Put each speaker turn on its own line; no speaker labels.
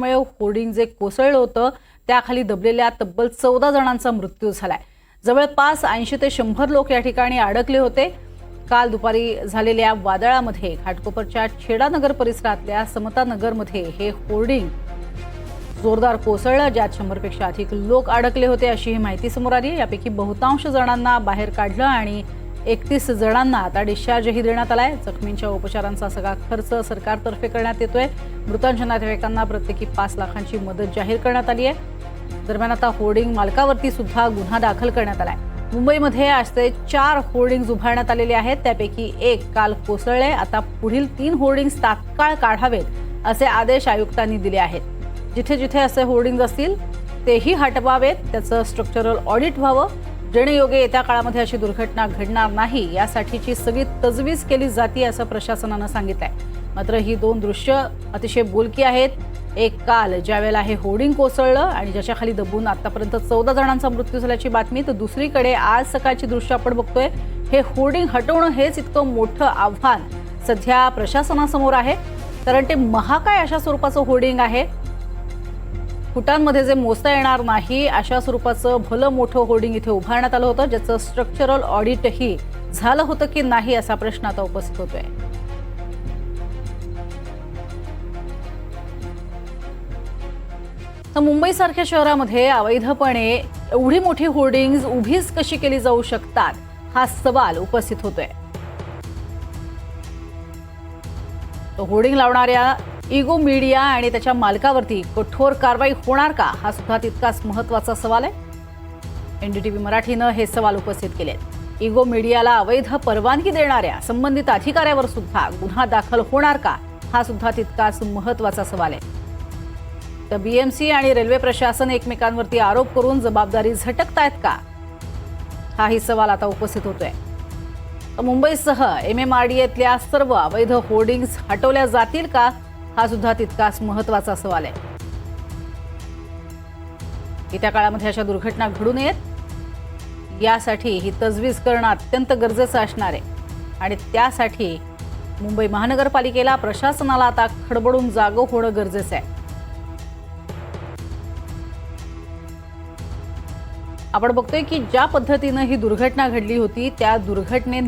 मुळे होर्डिंग जे कोसळलं होतं त्याखाली दबलेल्या तब्बल चौदा जणांचा मृत्यू झालाय. जवळपास ऐंशी ते शंभर लोक या ठिकाणी अडकले होते. काल दुपारी झालेल्या वादळामध्ये घाटकोपरच्या छेडानगर परिसरातल्या समता नगरमध्ये हे होर्डिंग जोरदार कोसळलं ज्यात शंभरपेक्षा अधिक लोक अडकले होते अशी ही माहिती समोर आली यापैकी बहुतांश जणांना बाहेर काढलं आणि एकतीस जणांना आता डिस्चार्जही देण्यात आलाय. जखमींच्या उपचारांचा सगळा खर्च सरकारतर्फे करण्यात येतोय. मृतांच्या नातेवाईकांना प्रत्येकी पाच लाखांची मदत जाहीर करण्यात आली आहे. दरम्यान आता होर्डिंग मालकावरती सुद्धा गुन्हा दाखल करण्यात आलाय. मुंबईमध्ये आज ते चार होर्डिंग्ज उभारण्यात आलेले आहेत. त्यापैकी एक काल कोसळले. आता पुढील तीन होर्डिंग्ज तात्काळ काढावेत असे आदेश आयुक्तांनी दिले आहेत. जिथे जिथे असे होर्डिंग्ज असतील तेही हटवावेत. त्याचं स्ट्रक्चरल ऑडिट व्हावं. जेणेयोगे येत्या काळामध्ये अशी दुर्घटना घडणार नाही यासाठीची सगळी तजवीज केली जाते असं प्रशासनानं सांगितलंय. मात्र ही दोन दृश्य अतिशय बोलकी आहेत. एक काल ज्यावेळेला हे होर्डिंग कोसळलं आणि ज्याच्या खाली दबून आतापर्यंत चौदा जणांचा मृत्यू झाल्याची बातमी तर दुसरीकडे आज सकाळची दृश्य आपण बघतोय. हे होर्डिंग हटवणं हेच इतकं मोठं आव्हान सध्या प्रशासनासमोर आहे. कारण ते महाकाय अशा स्वरूपाचं होर्डिंग आहे. फुटांमध्ये जे मोजता येणार नाही अशा स्वरूपाचं भलं मोठं होर्डिंग इथे उभारण्यात आलं होतं ज्याचं स्ट्रक्चरल ऑडिटही झालं होतं की नाही असा प्रश्न आता उपस्थित होतोय. तर मुंबईसारख्या शहरामध्ये अवैधपणे एवढी मोठी होर्डिंग्ज उभीच कशी केली जाऊ शकतात हा सवाल उपस्थित होतोय. होर्डिंग लावणाऱ्या इगो मीडिया आणि त्याच्या मालकावरती कठोर कारवाई होणार का? हा सुद्धा तितकाच महत्त्वाचा सवाल आहे. एनडीटीव्ही मराठीनं हे सवाल उपस्थित केले इगो मीडियाला अवैध परवानगी देणाऱ्या संबंधित अधिकाऱ्यावर सुद्धा गुन्हा दाखल होणार का? हा सुद्धा तितकाच महत्त्वाचा सवाल आहे. तर बीएमसी आणि रेल्वे प्रशासन एकमेकांवरती आरोप करून जबाबदारी झटकतायत का? हाही सवाल आता उपस्थित होतोय. मुंबईसह एम एम आर डी एतल्या सर्व अवैध होर्डिंग्ज हटवल्या जातील का? हा सुद्धा तितकाच महत्त्वाचा सवाल आहे. येत्या काळामध्ये अशा दुर्घटना घडू नयेत. यासाठी ही तजवीज करणं अत्यंत गरजेचं असणार आहे. आणि त्यासाठी मुंबई महानगरपालिकेला प्रशासनाला आता खडबडून जागं होणं गरजेचं आहे. आपण बघतोय की ज्या पद्धतीनं ही दुर्घटना घडली होती त्या दुर्घटनेत